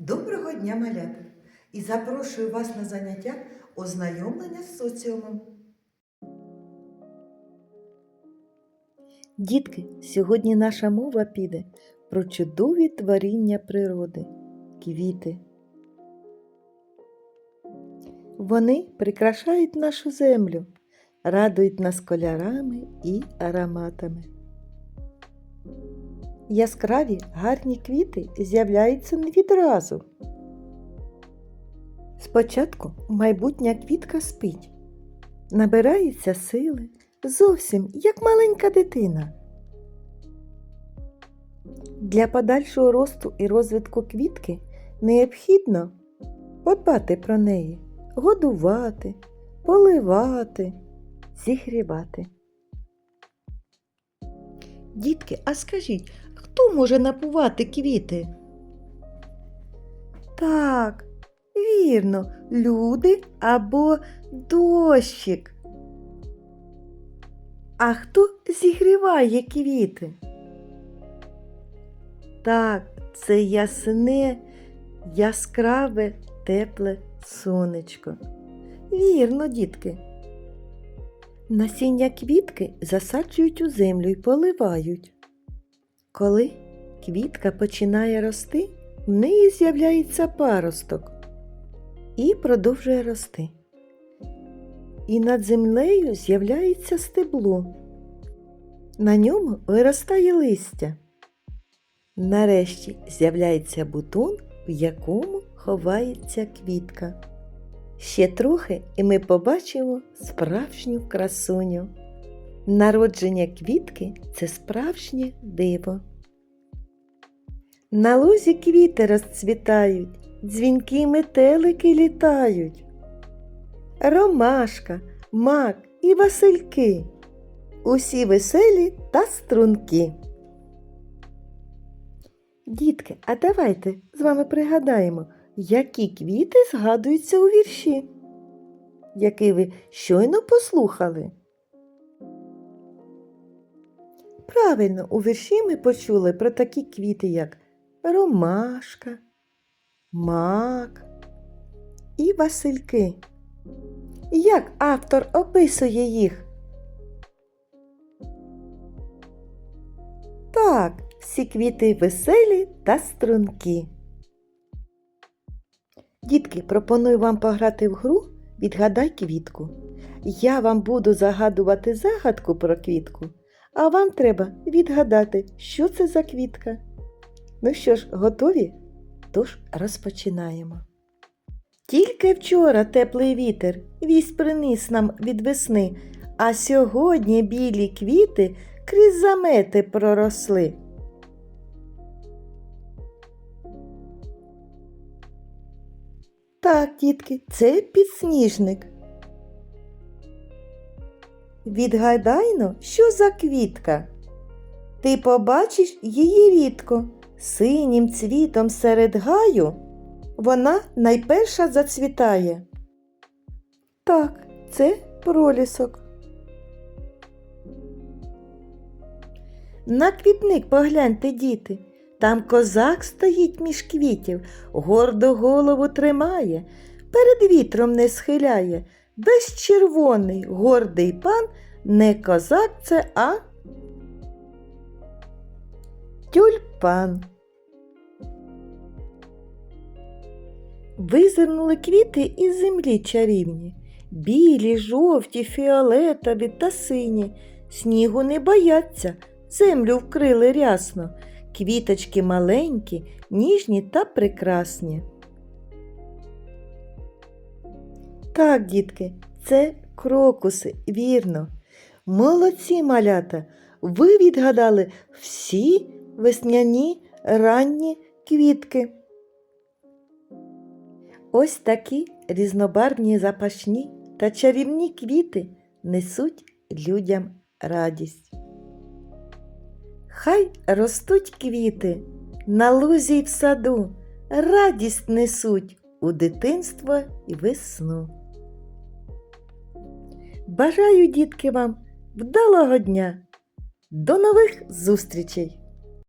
Доброго дня, малята! І запрошую вас на заняття ознайомлення з соціумом. Дітки, сьогодні наша мова піде про чудові творіння природи квіти. Вони прикрашають нашу землю, радують нас кольорами і ароматами. Яскраві гарні квіти з'являються не відразу. Спочатку майбутня квітка спить, набирається сили, зовсім як маленька дитина. Для подальшого росту і розвитку квітки необхідно подбати про неї, годувати, поливати, зігрівати. Дітки, а скажіть, хто може напувати квіти? Так, вірно, люди або дощик. А хто зігріває квіти? Так, це ясне, яскраве, тепле сонечко. Вірно, дітки. Насіння квітки засаджують у землю і поливають. Коли квітка починає рости, в неї з'являється паросток і продовжує рости. І над землею з'являється стебло. На ньому виростає листя. Нарешті з'являється бутон, в якому ховається квітка. Ще трохи, і ми побачимо справжню красуню. Народження квітки це справжнє диво. На лузі квіти розцвітають, дзвінки метелики літають. Ромашка, мак і васильки. Усі веселі та струнки. Дітки, а давайте з вами пригадаємо, які квіти згадуються у вірші, який ви щойно послухали. Правильно, у вірші ми почули про такі квіти, як ромашка, мак і васильки. Як автор описує їх? Так, всі квіти веселі та стрункі. Дітки, пропоную вам пограти в гру Відгадай квітку. Я вам буду загадувати загадку про квітку, а вам треба відгадати, що це за квітка. Ну що ж, готові? Тож розпочинаємо. Тільки вчора теплий вітер вість приніс нам від весни, а сьогодні білі квіти крізь замети проросли. Так, дітки, це підсніжник. Відгадайно, що за квітка? Ти побачиш її рідко, синім цвітом серед гаю вона найперша зацвітає. Так, це пролісок. На квітник погляньте, діти. Там козак стоїть між квітів, гордо голову тримає, перед вітром не схиляє. Безчервоний, гордий пан не козак це, а тюльпан. Визирнули квіти із землі чарівні, білі, жовті, фіолетові та сині, снігу не бояться, землю вкрили рясно, квіточки маленькі, ніжні та прекрасні. Так, дітки, це крокуси, вірно. Молодці малята, ви відгадали всі весняні ранні квітки. Ось такі різнобарвні запашні та чарівні квіти несуть людям радість. Хай ростуть квіти на лузі й в саду, радість несуть у дитинство і весну. Бажаю, дітки, вам вдалого дня! До нових зустрічей!